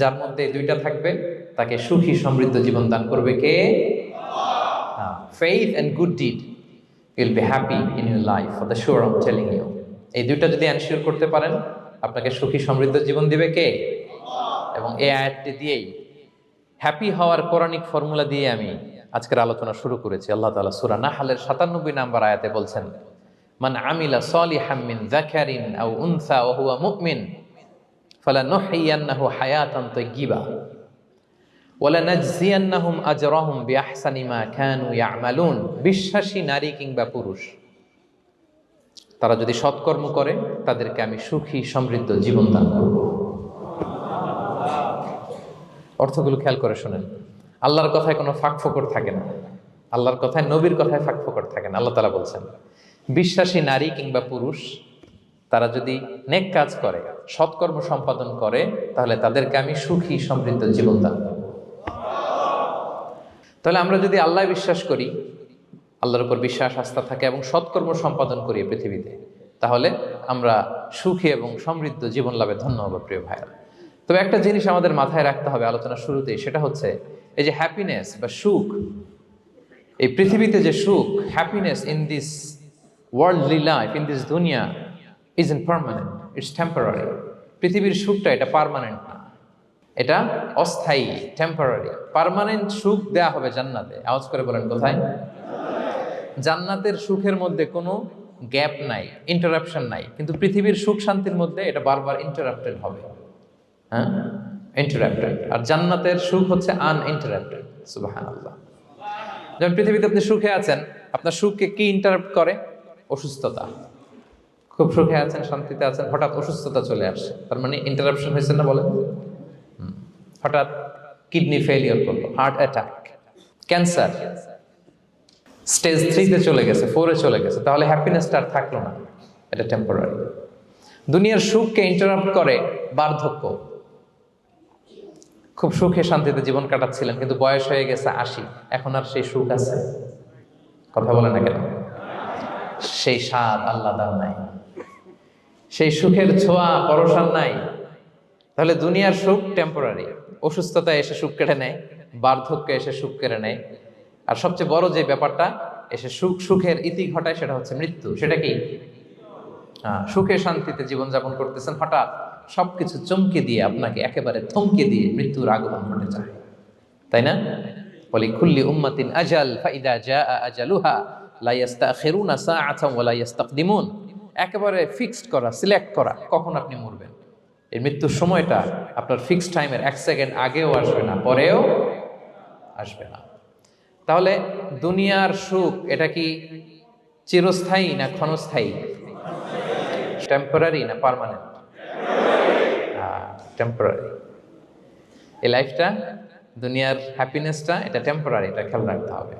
যার মধ্যে দুইটা থাকবে, তাকে সুখী সমৃদ্ধ জীবন দান করবে কে? Faith and good deed you'll be happy in your life for the sure I'm telling you এই দুইটা যদি অ্যানশিওর করতে পারেন, আপনাকে সুখী সমৃদ্ধ জীবন দিবে কে? এবং এই আয়াতটি দিয়েই হ্যাপি হওয়ার কোরআনিক ফর্মুলা দিয়ে আমি আজকের আলোচনা শুরু করেছি। আল্লাহ তাআলা সূরা নাহলের 97 নাম্বার আয়াতে বলছেন, মান আমিলা সলি মিন যাকারিন আও উনসা ওয়া হুয়া মুমিন ফালানুহইয়ান্নাহু হায়াতান তাইয়্যিবা ওয়ালা নাজজিয়ান্নাহুম আজরাহুম বিআহসানি মা কানু ইয়ামালুন। বিশ্বাসী নারী কিংবা পুরুষ, তারা যদি সৎকর্ম করে, তাদেরকে আমি সুখী, সমৃদ্ধ জীবন দান করব। অর্থগুলো খেয়াল করে শোনেন। আল্লাহর কথায় কোনো ফাঁক ফোকর থাকে না। আল্লাহর কথায়, নবীর কথায় ফাঁক ফোকর থাকে না। আল্লাহ তালা বলছেন, বিশ্বাসী নারী কিংবা পুরুষ, তারা যদি নেক কাজ করে সৎকর্ম সম্পাদন করে, তাহলে তাদেরকে আমি সুখী, সমৃদ্ধ জীবন দান। তাহলে আমরা যদি আল্লাহ বিশ্বাস করি, আল্লাহর উপর বিশ্বাস, আস্থা থাকে এবং সৎকর্ম সম্পাদন করি পৃথিবীতে, তাহলে আমরা সুখী এবং সমৃদ্ধ জীবন লাভে ধন্য হব, প্রিয় ভাইরা তবে একটা জিনিস আমাদের মাথায় রাখতে হবে আলোচনা শুরুতেই, সেটা হচ্ছে এই যে হ্যাপিনেস বা সুখ, এই পৃথিবীতে যে সুখ happiness in this worldly life in this দুনিয়া is impermanent it's temporary পৃথিবীর সুখটা এটা পারমানেন্ট না। এটা অস্থায়ী টেম্পোরারি পারমানেন্ট সুখ দেয়া হবে জান্নাতে। আওয়াজ করে বলেন কোথায়? জান্নাতের সুখের মধ্যে কোনো গ্যাপ নাই ইন্টারাপশন নাই। কিন্তু পৃথিবীর সুখ শান্তির মধ্যে এটা বারবার ইন্টারাপ্টেড হবে। হ্যাঁ? ইন্টারাপ্টেড আর জান্নাতের সুখ হচ্ছে আনইন্টারাপ্টেড সুবাহান আল্লাহ যেমন পৃথিবীতে আপনি সুখে আছেন, আপনার সুখকে কি ইন্টারাপ্ট করে? অসুস্থতা। খুব সুখে আছেন, শান্তিতে আছেন, হঠাৎ অসুস্থতা চলে আসে তার মানে ইন্টারাপশন হয়েছে না বলেন? হঠাৎ কিডনি ফেলিওর করল হার্ট অ্যাটাক ক্যান্সার স্টেজ থ্রিতে চলে গেছে ফোরে চলে গেছে। তাহলে হ্যাপিনেসটা আর থাকল না, এটা টেম্পোরারি দুনিয়ার সুখকে ইন্টারাপ্ট করে বার্ধক্য। খুব সুখে শান্তিতে জীবন কাটাচ্ছিলেন, কিন্তু বয়স হয়ে গেছে আশি। এখন আর সেই সুখ আছে। কথা বলে না কেন? সেই স্বাদ আল্লাদার নাই। সেই সুখের ছোঁয়া পরশান নাই। তাহলে দুনিয়ার সুখ টেম্পোরারি অসুস্থতা এসে সুখ কেড়ে নেয়, বার্ধক্য এসে সুখ কেড়ে নেয়। আর সবচেয়ে বড় যে ব্যাপারটা, এসে সুখ সুখের ইতি ঘটায় সেটা হচ্ছে মৃত্যু। সেটা কি? সুখে শান্তিতে জীবনযাপন করতেছেন, হঠাৎ সবকিছু চমকে দিয়ে আপনাকে একেবারে থমকে দিয়ে মৃত্যুর আগমন ঘটে যায়। তাই না? বলি খুল্লি উম্মাতিন আজাল, ফাইদা জা আজালুহা, লা ইয়াস্তাখিরুনা সাআতান ওয়া লা ইস্তাকদিমুন একেবারে ফিক্সড করা সিলেক্ট করা, কখন আপনি মরবেন? এই মৃত্যুর সময়টা আপনার ফিক্সড টাইমের এক সেকেন্ড আগেও আসবে না, পরেও আসবে না। তাহলে দুনিয়ার সুখ, এটা কি চিরস্থায়ী না ক্ষণস্থায়ী? টেম্পোরারি না পার্মানেন্ট টেম্পোরারি এই লাইফটা দুনিয়ার হ্যাপিনেসটা এটা টেম্পোরারি এটা খেয়াল রাখতে হবে।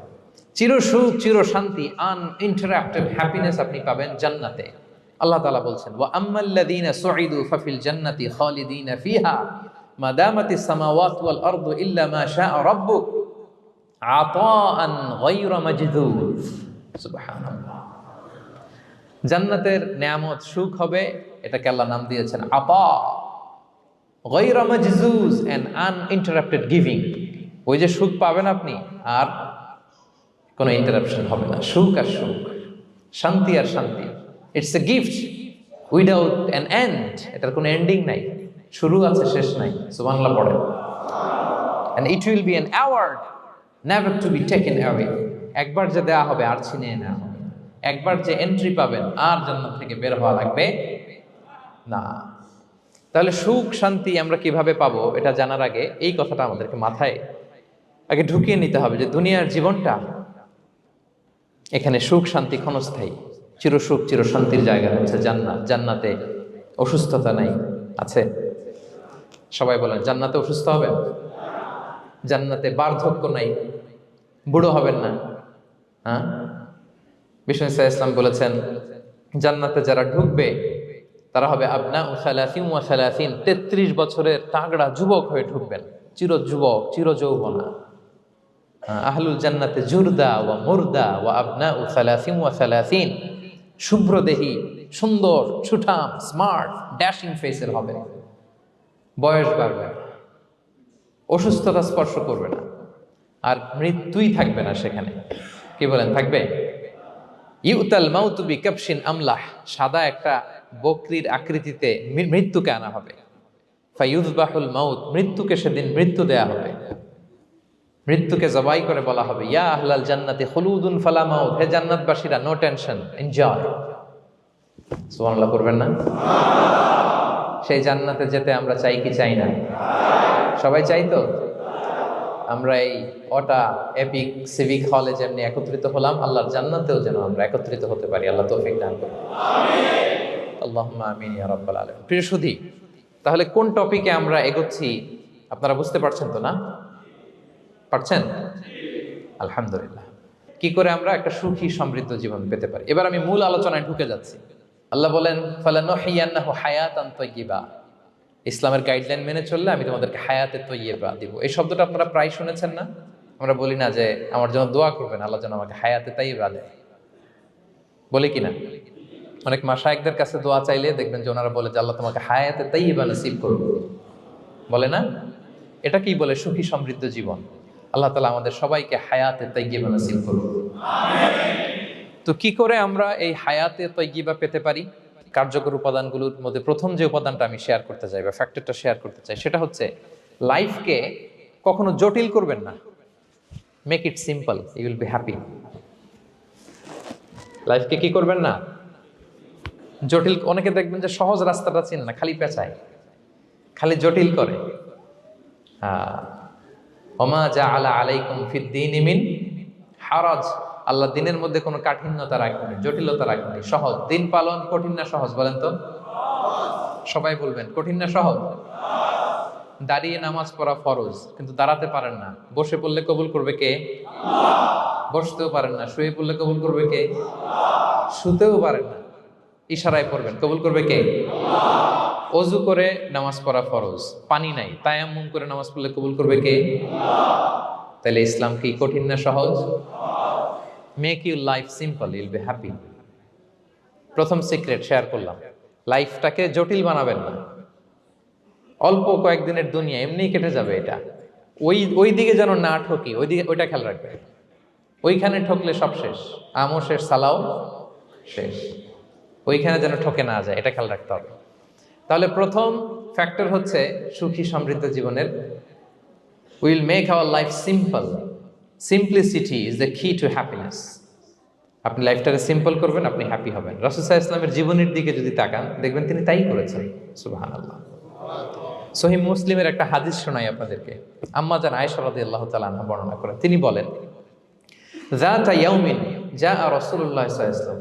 চির সুখ চির শান্তি আনইন্টারাপ্টেড হ্যাপিনেস আপনি পাবেন জান্নাতে। আল্লাহ তালা বলছেন, ওয়া আম্মাল্লাযীনা সুঈদু ফাফিল জান্নাতি খালিদিনা ফিহা, মা দামাতিস সামাওয়াতু ওয়াল আরদু ইল্লা মা শাআ রাব্বুক আতাআন গায়রা মাজদুদ। সুবহানাল্লাহ। জান্নাতের নিয়ামত সুখ হবে, এটাকে আল্লাহ নাম দিয়েছেন আপা গৈরা মাজজুজ অ্যান্ড আনইন্টারাপ্টেড গিভিং। ওই যে সুখ পাবেন আপনি, আর কোনো ইন্টারাপশন হবে না। সুখ আর সুখ, শান্তি আর শান্তি। It's a gift without an end এটার কোনো এন্ডিং নাই। শুরু আছে, শেষ নাই। সুবাংলা পড়ে। And it will be an award never to be taken away একবার যে দেওয়া হবে, আর ছিনিয়ে নেওয়া হবে। একবার যে এন্ট্রি পাবেন, আর জান্নাত থেকে বের হওয়া লাগবে না। তাহলে সুখ, শান্তি আমরা কীভাবে পাবো, এটা জানার আগে এই কথাটা আমাদেরকে মাথায় আগে ঢুকিয়ে নিতে হবে যে দুনিয়ার জীবনটা এখানে সুখ, শান্তি, ক্ষণস্থায়ী। চিরসুখ, চিরশান্তির জায়গা হচ্ছে জান্নাত। জান্নাতে অসুস্থতা নাই, আছে? সবাই বলেন, জান্নাতে অসুস্থ হবেন? জান্নাতে বার্ধক্য নাই, বুড়ো হবেন না? হ্যাঁ? বিষ্ণু ইসা ইসলাম বলেছেন, জান্নাতে যারা ঢুকবে, তারা হবে আপনা ও সালাফিন ও সালাফিন তেত্রিশ বছরের তাগড়া যুবক হয়ে ঢুকবেন। চির যুবক, চির যৌবনা। আহলুল জান্নাতে জুরদা ওয়া মুরদা ওয়া আবনা ও সালাফিন ওয়া সালাফিন শুভ্রদেহী, সুন্দর, সুঠাম স্মার্ট ড্যাশিং ফেসের হবে। বয়স বাড়বে অসুস্থতা স্পর্শ করবে না। আর মৃত্যুই থাকবে না সেখানে। কি বলেন, থাকবে? ইউতাল মাউতুবি কাপসিন আমলাহ, সাদা একটা বকরির আকৃতিতে মৃত্যুকে আনা হবে। ফাইউজবাহুল মাউত, মৃত্যুকে সেদিন মৃত্যু দেয়া হবে। মৃত্যুকে জবাই করে বলা হবে, ইয়া আহলাল জান্নাতে হলুদুন ফালা মাউত হে জান্নাতবাসীরা, নো টেনশন, এনজয় সুবহানাল্লাহ করবেন না? সেই জান্নাতে যেতে আমরা চাই কি চাই না? সবাই চাই তো? আমরা এই অটা এপিক সিভিক হলে যেমনি একত্রিত হলাম, আল্লাহর জান্নাতেও যেন আমরা একত্রিত হতে পারি। আল্লাহ তৌফিক দান করুন। আল্লাহুম্মা আমিন রাব্বাল আলামিন। প্রিয় সুধী, তাহলে কোন টপিকে আমরা এগোচ্ছি আপনারা বুঝতে পারছেন তো না? পারছেন? আলহামদুলিল্লাহ। কি করে আমরা একটা সুখী সমৃদ্ধ জীবন পেতে পারি? এবার আমি মূল আলোচনায় ঢুকে যাচ্ছি। আল্লাহ বলেন, ফালানুহিয়ান্নাহু হায়াতান তাইয়্যিবা। ইসলামের গাইডলাইন মেনে চললে আমি তোমাদেরকে হায়াতে তৈয়বা দিব। এই শব্দটা আপনারা প্রায় শুনেছেন না? আমরা বলি না যে, আমার জন্য দোয়া করবেন, আল্লাহ যেন আমাকে হায়াতে তাইয়বা দেয়। বলি কি না অনেক মাসায়কদের কাছে দোয়া চাইলে দেখবেন যে ওনারা বলে যে, আল্লাহ তোমাকে হায়াতে তাইয়বা নসিব করবে বলে না? এটা কি বলে? সুখী সমৃদ্ধ জীবন। আল্লাহ তালা আমাদের সবাইকে হায়াতে তাইয়বা নসিব করবে তো কি করে আমরা এই হায়াতে তৈগিবা পেতে পারি? কার্যকর উপাদানগুলোর মধ্যে প্রথম যে উপাদানটা আমি শেয়ার করতে চাই বা ফ্যাক্টরটা শেয়ার করতে চাই সেটা হচ্ছে লাইফকে কখনো জটিল করবেন না। Make it simple you will be happy লাইফকে কি করবেন না? জটিল অনেকে দেখবেন যে সহজ রাস্তাটা চিনে না খালি পেঁচায়। খালি জটিল করে। হ্যাঁ। ওমা যা আলা আলাইকুম ফিদ্দিন ইমিন হারাজ। আল্লাহ দিনের মধ্যে কোনো কাঠিন্যতা রাখেনি জটিলতা রাখেনি সহজ। দিন পালন কঠিন না সহজ বলেন তো? সবাই বলবেন, কঠিন না সহজ? দাঁড়িয়ে নামাজ পড়া ফরজ, কিন্তু দাঁড়াতে পারেন না। বসে পড়লে কবুল করবে কে? বসতেও পারেন না। শুয়ে পড়লে কবুল করবে কে? শুতেও পারেন না। ইশারায় পড়বেন, কবুল করবে কে? অজু করে নামাজ পড়া ফরজ, পানি নাই, তায়াম্মুম করে নামাজ পড়লে কবুল করবে কে? তাহলে ইসলাম কি কঠিন না সহজ? Make you life simple you'll be happy প্রথম সিক্রেট শেয়ার করলাম। লাইফটাকে জটিল বানাবেন না। অল্প কয়েকদিনের দুনিয়া এমনি কেটে যাবে এটা। ওই ওই দিকে যেন না ঠকি, ওই দিকে, ওইটা খেয়াল রাখবে। ওইখানে ঠকলে সব শেষ। আমও শেষ, সালাও শেষ। ওইখানে যেন ঠকে না যায়, এটা খেয়াল রাখতে হবে। তাহলে প্রথম ফ্যাক্টর হচ্ছে সুখী সমৃদ্ধ জীবনের will make our life simple simplicity is the key to happiness আপনি লাইফটাকে সিম্পল করবেন, আপনি হ্যাপি হবেন। রসুসাহ ইসলামের জীবনের দিকে যদি তাকান, দেখবেন তিনি তাই করেছেন। সুবাহান আল্লাহ সহি মুসলিমের একটা হাদিস শোনাই আপনাদেরকে। আম্মা জান আয়েশা রাদিয়াল্লাহু তাআলা আনহা বর্ণনা করেন তিনি বলেন, যাতা ইয়াউমিন যা আর আলাইহি ওয়াসাল্লাম।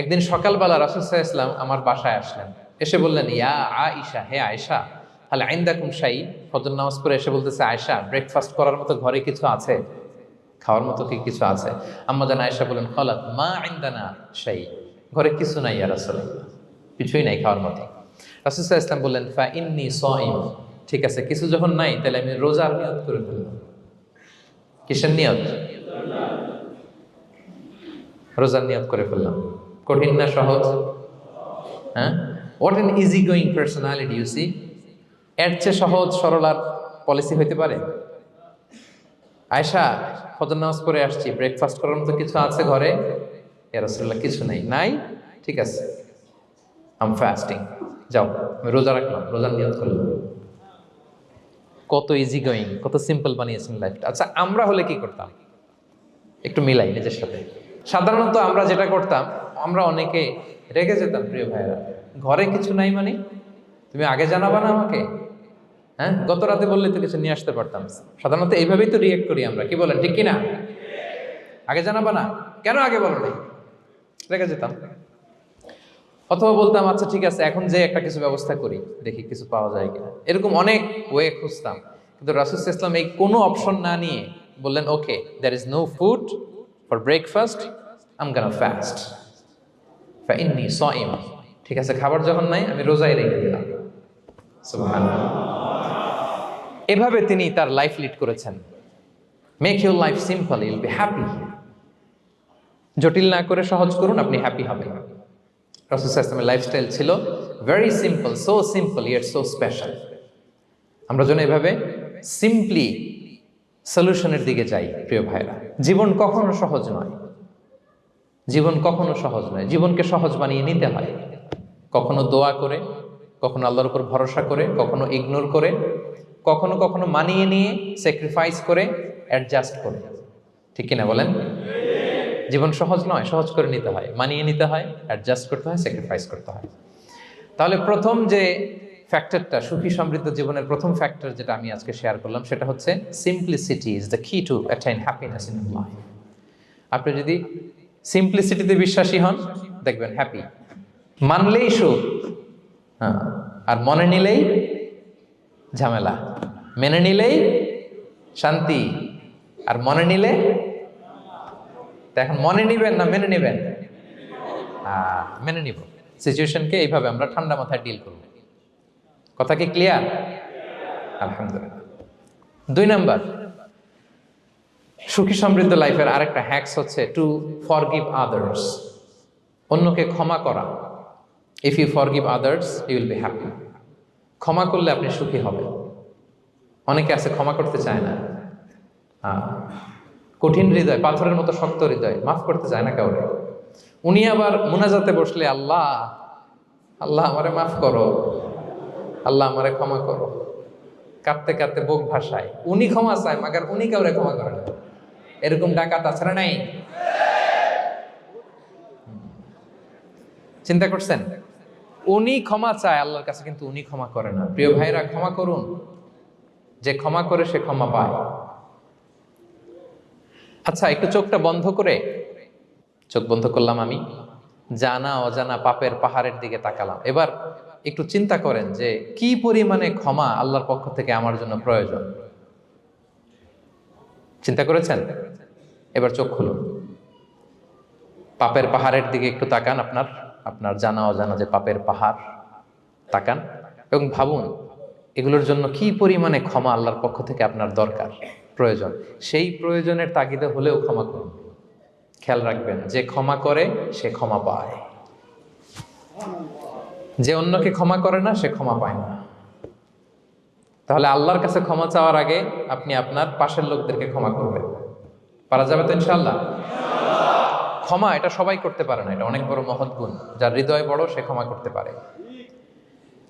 একদিন সকালবেলা সাল্লাল্লাহু আলাইহি আমার বাসায় আসলেন। এসে বললেন, ইয়া আয়েশা, হে আয়েশা তাহলে আইন্দাকুম শাই? ফজর নামাজ পরে এসে বলতেছে, আয়েশা ব্রেকফাস্ট করার মতো ঘরে কিছু আছে? খাওয়ার মতো কি কিছু আছে? আম্মা জান আয়েশা বলেন হলাত মা আইন্দানা শাই, ঘরে কিছু নাই ইয়া রাসূলুল্লাহ, কিছুই নাই খাওয়ার মতো। আলাইহি ওয়াসাল্লাম বললেন, ফা ইন্নী সাইম, ঠিক আছে, কিছু যখন নাই, তাহলে আমি রোজার নিয়ত করে ফেললাম কিসের নিয়ত? রোজার নিয়ত করে ফেললাম। কঠিন না সহজ? হ্যাঁ? What an easygoing personality you see এর চেয়ে সহজ, সরল আর পলিসি হইতে পারে? আয়সা ফজর নামাজ পড়ে আসছি। ব্রেকফাস্ট করার মতো কিছু আছে ঘরে? রসুল্লাহ কিছু নেই। নাই? ঠিক আছে। আম ফাস্টিং যাও, আমি রোজা রাখলাম। রোজার নিয়ত করলাম। কত ইজি গোয়িং কত সিম্পল বানিয়েছেন লাইফটা আচ্ছা আমরা হলে কি করতাম? একটু মিলাই নিজের সাথে। সাধারণত আমরা যেটা করতাম, আমরা অনেকে রেগে যেতাম, প্রিয় ভাইরা ঘরে কিছু নাই মানে? তুমি আগে জানাবা না আমাকে? হ্যাঁ? গত রাতে বললে তো কিছু নিয়ে আসতে পারতাম। সাধারণত এইভাবেই তো রিয়েক্ট করি আমরা। কি বলেন, ঠিক কিনা? আগে জানাবা না? কেন আগে বলো নাই? রেগে যেতাম। অথবা বলতাম আচ্ছা ঠিক আছে, এখন যে একটা কিছু ব্যবস্থা করি, দেখি কিছু পাওয়া যায় কিনা। এরকম অনেক ওয়ে খুঁজতাম। কিন্তু রাসুল ইসলাম এই কোনো অপশন না নিয়ে বললেন, okay there is no food for breakfast I'm gonna fast fine সইম ঠিক আছে, খাবার যখন নাই, আমি রোজাই রেখে দিলাম। এভাবে তিনি তার লাইফ লিড করেছেন। Make your life simple you'll be happy জটিল না করে সহজ করুন, আপনি হ্যাপি হবেন। রসুল ইসলামের লাইফস্টাইল ছিল very simple so simple yet so special আমরা যেন এভাবে সিম্পলি সলিউশনের দিকে যাই, প্রিয় ভাইরা জীবন কখনো সহজ নয়। জীবন কখনো সহজ নয়। জীবনকে সহজ বানিয়ে নিতে হয়। কখনো দোয়া করে, কখনো আল্লাহর উপর ভরসা করে, কখনো ইগনোর করে, কখনো কখনো মানিয়ে নিয়ে স্যাক্রিফাইস করে অ্যাডজাস্ট করে। ঠিক কিনা বলেন? জীবন সহজ নয়, সহজ করে নিতে হয়। মানিয়ে নিতে হয় অ্যাডজাস্ট করতে হয় স্যাক্রিফাইস করতে হয়। তাহলে প্রথম যে ফ্যাক্টরটা সুখী সমৃদ্ধ জীবনের প্রথম ফ্যাক্টর যেটা আমি আজকে শেয়ার করলাম, সেটা হচ্ছে simplicity is the key to attain happiness in life আপনি যদি সিম্পলিসিটিতে বিশ্বাসী হন, দেখবেন হ্যাপি মানলেই সুখ। হ্যাঁ আর মনে নিলেই ঝামেলা। মেনে নিলেই শান্তি। আর মনে নিলে এখন মনে নিবেন না মেনে নেবেন? মেনে নিব। সিচুয়েশনকে এইভাবে আমরা ঠান্ডা মাথায় ডিল করব। কথা কি ক্লিয়ার? আলহামদুলিল্লাহ। দুই নাম্বার, সুখী সমৃদ্ধ লাইফের আরেকটা হ্যাক্স হচ্ছে টু ফরগিভ আদার্স অন্যকে ক্ষমা করা। If you forgive others you will be happy ক্ষমা করলে আপনি সুখী হবেন। অনেকে আছে, ক্ষমা করতে চায় না। কঠিন হৃদয়, পাথরের মতো শক্ত হৃদয়, মাফ করতে চায় না কাউরে উনি আবার মুনাজাতে বসলে, আল্লাহ আল্লাহ আমারে মাফ করো। আল্লাহ আমারে ক্ষমা করো। কাঁদতে কাঁদতে বুক ভাসায়। উনি ক্ষমা চায়, মাগার উনি কাউরে ক্ষমা করে না। এরকম ডাকাত তাছাড়া নাই? চিন্তা করছেন? উনি ক্ষমা চায়, আল্লাহর কাছে কিন্তু উনি ক্ষমা করে না। প্রিয় ভাইরা ক্ষমা করুন। যে ক্ষমা করে সে ক্ষমা পায়। আচ্ছা একটু চোখটা বন্ধ করে। চোখ বন্ধ করলাম আমি। জানা অজানা পাপের পাহাড়ের দিকে তাকালাম। এবার একটু চিন্তা করেন যে, কি পরিমাণে ক্ষমা আল্লাহর পক্ষ থেকে আমার জন্য প্রয়োজন? চিন্তা করেছেন? এবার চোখ খুলুন। পাপের পাহাড়ের দিকে একটু তাকান আপনার। আপনার জানা অজানা যে পাপের পাহাড়, তাকান এবং ভাবুন, এগুলোর জন্য কি পরিমাণে ক্ষমা আল্লাহর পক্ষ থেকে আপনার দরকার, প্রয়োজন? সেই প্রয়োজনের তাগিদে হলেও ক্ষমা করুন। খেয়াল রাখবেন, যে ক্ষমা করে, সে ক্ষমা পায়। যে অন্যকে ক্ষমা করে না, সে ক্ষমা পায় না। তাহলে আল্লাহর কাছে ক্ষমা চাওয়ার আগে আপনি আপনার পাশের লোকদেরকে ক্ষমা করবেন। পারা যাবে তো ইনশাল্লাহ ক্ষমা এটা সবাই করতে পারে না, এটা অনেক বড় মহৎ গুণ। যার হৃদয় বড়, সে ক্ষমা করতে পারে।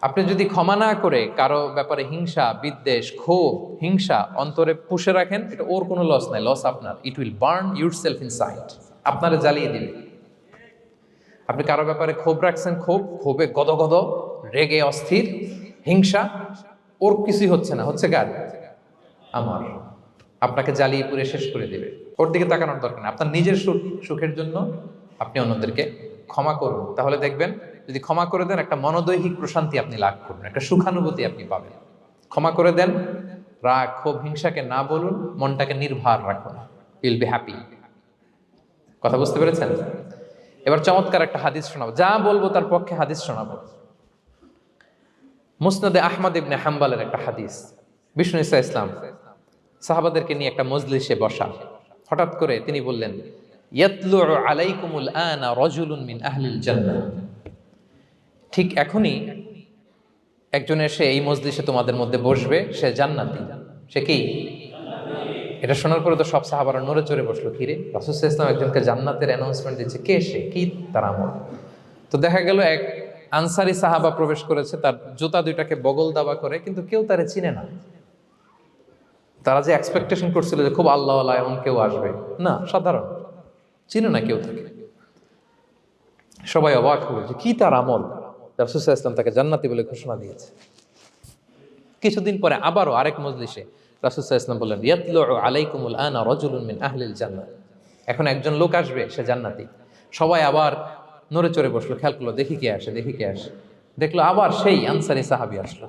আপনি যদি ক্ষমা না করে কারও ব্যাপারে হিংসা, বিদ্বেষ, ক্ষোভ, হিংসা অন্তরে পুষে রাখেন, এটা ওর কোনো লস নাই লস আপনার। It will burn yourself inside আপনারা জ্বালিয়ে দিবে। আপনি কারও ব্যাপারে ক্ষোভ রাখছেন, ক্ষোভ, ক্ষোভে গদগদ, রেগে অস্থির, হিংসা, ওর কিছুই হচ্ছে না। হচ্ছে কার? আমার। আপনাকে জ্বালিয়ে পুড়ে শেষ করে দিবে। ওর দিকে তাকানোর দরকার নেই। আপনার নিজের সুখ, সুখের জন্য আপনি অন্যদেরকে ক্ষমা করুন। তাহলে দেখবেন, যদি ক্ষমা করে দেন, একটা মনোদৈহিক প্রশান্তি আপনি লাভ করুন একটা সুখানুভূতি আপনি পাবেন। ক্ষমা করে দেন, রাগ, ক্ষোভ, হিংসাকে না বলুন, মনটাকে নির্ভার রাখুন। ইউল বি হ্যাপি কথা বুঝতে পেরেছেন? এবার চমৎকার একটা হাদিস শোনাবো। যা বলব তার পক্ষে হাদিস শোনাবো। মুসনাদে আহমদ ইবনে হাম্বালের একটা হাদিস। বিষ্ণু ইসা ইসলাম, সাহাবাদেরকে নিয়ে একটা মজলিসে বসা। হঠাৎ করে তিনি বললেন রজুলুন ঠিক এখনই একজন এসে এই মজলিসে তোমাদের মধ্যে বসবে, সে জান্নাতি। সে কি? এটা শোনার পরে তো সব সাহাবারা নড়ে চড়ে বসল, কিরে, রাসুল ইসলাম একজনকে জান্নাতের অ্যানাউন্সমেন্ট দিচ্ছে, কে সে? কি তার আমল? তো দেখা গেল এক আনসারি সাহাবা প্রবেশ করেছে, তার জুতা দুইটাকে বগল দাবা করে, কিন্তু কেউ তারে চিনে না। তারা যে এক্সপেকটেশন করছিল যে খুব আল্লাহ আল্লাহ এমন কেউ আসবে, না, সাধারণ। চিনে না কেউ থাকে সবাই অবাক হলো যে কি তার আমল? রাসুল ইসলাম তাকে জান্নাতি বলে ঘোষণা দিয়েছে। কিছুদিন পরে আবারও আরেক মজলিসে রাসুল ইসলাম বললেন ইয়াতলু আলাইকুমুল আনা রজুলুন মিন আহলিল জান্নাত এখন একজন লোক আসবে, সে জান্নাতি। সবাই আবার নড়ে চড়ে বসল, খেয়াল করল, দেখি কে আসে, দেখি কে আসে। দেখল আবার সেই আনসারি সাহাবি আসলো।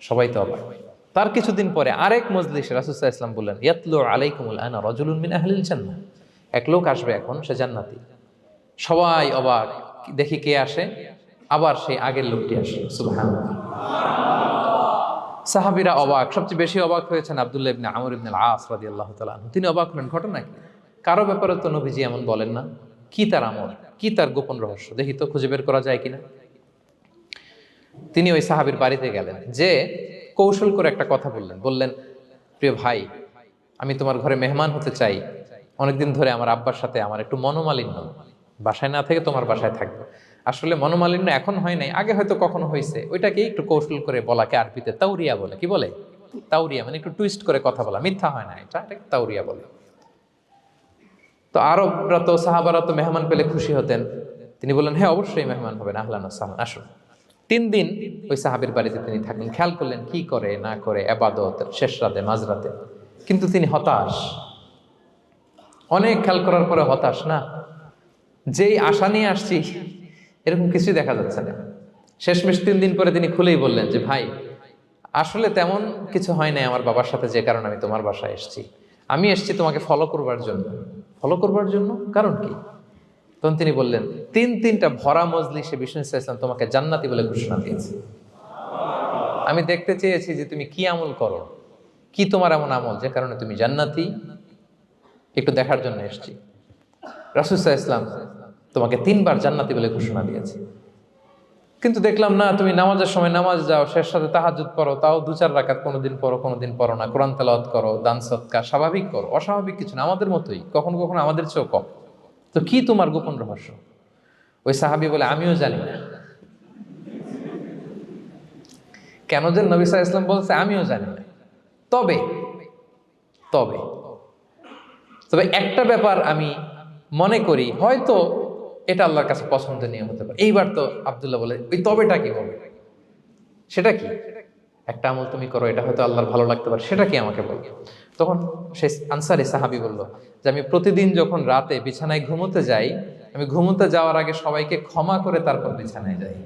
সবাই তো অবাক। তার কিছুদিন পরে আরেক মজলিস রাসুসাহ ইসলাম বললেন, ইয়াতলু আলাইকুমুল আনা রজুলুন মিন আহলিল জান্নাহ। এক লোক আসবে এখন, সে জান্নাতি। সবাই অবাক, দেখি কে আসে? আবার সেই আগের লোকটি আসে, সুবহানাল্লাহ। সাহাবিরা অবাক, সবচেয়ে বেশি অবাক হয়েছেন আব্দুল্লাহ ইবনে আমর ইবনে আস রাদিয়াল্লাহু তাআলা তিনি অবাক হলেন, ঘটনা কি? কারও ব্যাপারে তো নবীজি এমন বলেন না। কি তার আমল? কি তার গোপন রহস্য? দেখি তো খুঁজে বের করা যায় কিনা? তিনি ওই সাহাবীর বাড়িতে গেলেন, যে কৌশল করে একটা কথা বললেন। বললেন, প্রিয় ভাই, আমি তোমার ঘরে মেহমান হতে চাই। অনেকদিন ধরে আমার আব্বার সাথে আমার একটু মনোমালিন্য। বাসায় না থেকে তোমার বাসায় থাকবে। আসলে মনোমালিন্য এখন হয় নাই, আগে হয়তো কখনো হয়েছে। ওইটাকে একটু কৌশল করে বলাকে আরবিতে তাউরিয়া বলে। কি বলে? তাউরিয়া মানে একটু টুইস্ট করে কথা বলা। মিথ্যা হয় না এটা, এটাকে তাউরিয়া বলে। তো আরবরা তো, সাহাবারা তো মেহমান পেলে খুশি হতেন। তিনি বললেন হ্যাঁ অবশ্যই মেহমান হবেন। আহলান আসুন। তিন দিন ওই সাহাবের বাড়িতে তিনি থাকলেন খেয়াল করলেন কি করে, না করে, আবাদত, শেষ রাতে মাঝরাতে কিন্তু তিনি হতাশ। অনেক খেয়াল করার পরে হতাশ, না? যেই আশা নিয়ে আসছি, এরকম কিছুই দেখা যাচ্ছে না। শেষমেশ তিন দিন পরে তিনি খুলেই বললেন যে, ভাই, আসলে তেমন কিছু হয় নাই আমার বাবার সাথে, যে কারণে আমি তোমার বাসায় এসেছি। আমি এসছি তোমাকে ফলো করবার জন্য। ফলো করবার জন্য? কারণ কি? তখন তিনি বললেন, তিন তিনটা ভরা মজলিসে বিষ্ণু ইসলাম তোমাকে জান্নাতি বলে ঘোষণা দিয়েছে। আমি দেখতে চেয়েছি যে তুমি কি আমল করো? কি তোমার এমন আমল যে কারণে তুমি জান্নাতি? একটু দেখার জন্য এসেছি। রাসুসাহ ইসলাম তোমাকে তিনবার জান্নাতি বলে ঘোষণা দিয়েছে। কিন্তু দেখলাম, না, তুমি নামাজের সময় নামাজ যাও, শেষ সাথে তাহাজুদ পড়ো, তাও দু চার রাকাত, কোনোদিন পড়ো কোনোদিন পড়ো না। কোরআন তেলাওয়াত করো, দান সৎকার, স্বাভাবিক করো। অস্বাভাবিক কিছু না, আমাদের মতোই। কখনো কখনো আমাদের চেয়েও কম। তো কি তোমার গোপন রহস্য? ওই সাহাবি বলে, আমিও জানি। না কেন যে নবী সাহা ইসলাম বলছে, আমিও জানি। না তবে তবে তবে একটা ব্যাপার আমি মনে করি, হয়তো এটা আল্লাহর কাছে পছন্দনীয় হতে পারে। এইবার তো আবদুল্লাহ বলে, ওই তবেটা কি বলবে সেটা কি? একটা আমল তুমি করো, এটা হয়তো আল্লাহর ভালো লাগতে পারে, সেটা কি আমাকে বল? তখন সে আনসারি সাহাবি বলল যে আমি প্রতিদিন যখন রাতে বিছানায় ঘুমোতে যাই, আমি ঘুমোতে যাওয়ার আগে সবাইকে ক্ষমা করে তারপর বিছানায় যাই।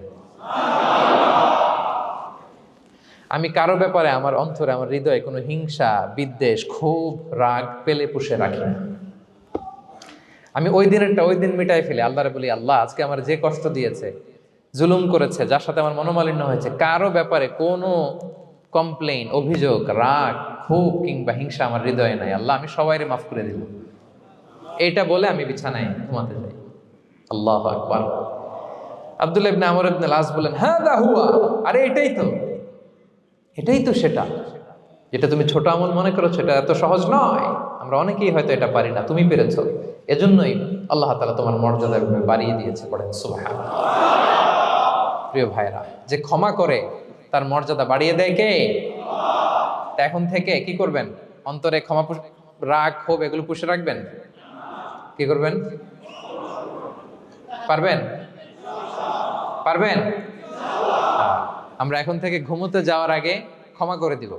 আমি কারও ব্যাপারে আমার অন্তরে, আমার হৃদয়ে কোনো হিংসা, বিদ্বেষ, ক্ষোভ, রাগ, পেলে পুষে রাখি না। আমি ওই দিনেরটা ওই দিন মিটাই ফেলি। আল্লাহরে বলি, আল্লাহ, আজকে আমার যে কষ্ট দিয়েছে, জুলুম করেছে, যার সাথে আমার মনোমালিন্য হয়েছে, কারও ব্যাপারে কোনো কমপ্লেন অভিযোগ, রাগ, ক্ষোভ কিংবা হিংসা আমার হৃদয়ে নাই। আল্লাহ, আমি সবাইরে মাফ করে দিব এইটা বলে আমি বিছানায় ঘুমাতে যাই। আল্লাহ আকবার। আব্দুল ইবনে আমর ইবনে লাস বলেন হ্যাঁ দা হুয়া। আরে, এটাই তো। এটাই তো সেটা। যেটা তুমি ছোট আমল মনে করছ, এটা এত সহজ নয়। আমরা অনেকেই হয়তো এটা পারি না, তুমি পেরেছ। এজন্যই আল্লাহ তালা তোমার মর্যাদা বাড়িয়ে দিয়েছে, পড়েন সুবহান প্রিয় ভাইরা যে ক্ষমা করে, তার মর্যাদা বাড়িয়ে দেয় কে? এখন থেকে কি করবেন? অন্তরে ক্ষমা রাগ, ক্ষোভ, এগুলো পুষে রাখবেন? কি করবেন? পারবেন? পারবেন? আমরা এখন থেকে ঘুমোতে যাওয়ার আগে ক্ষমা করে দিব।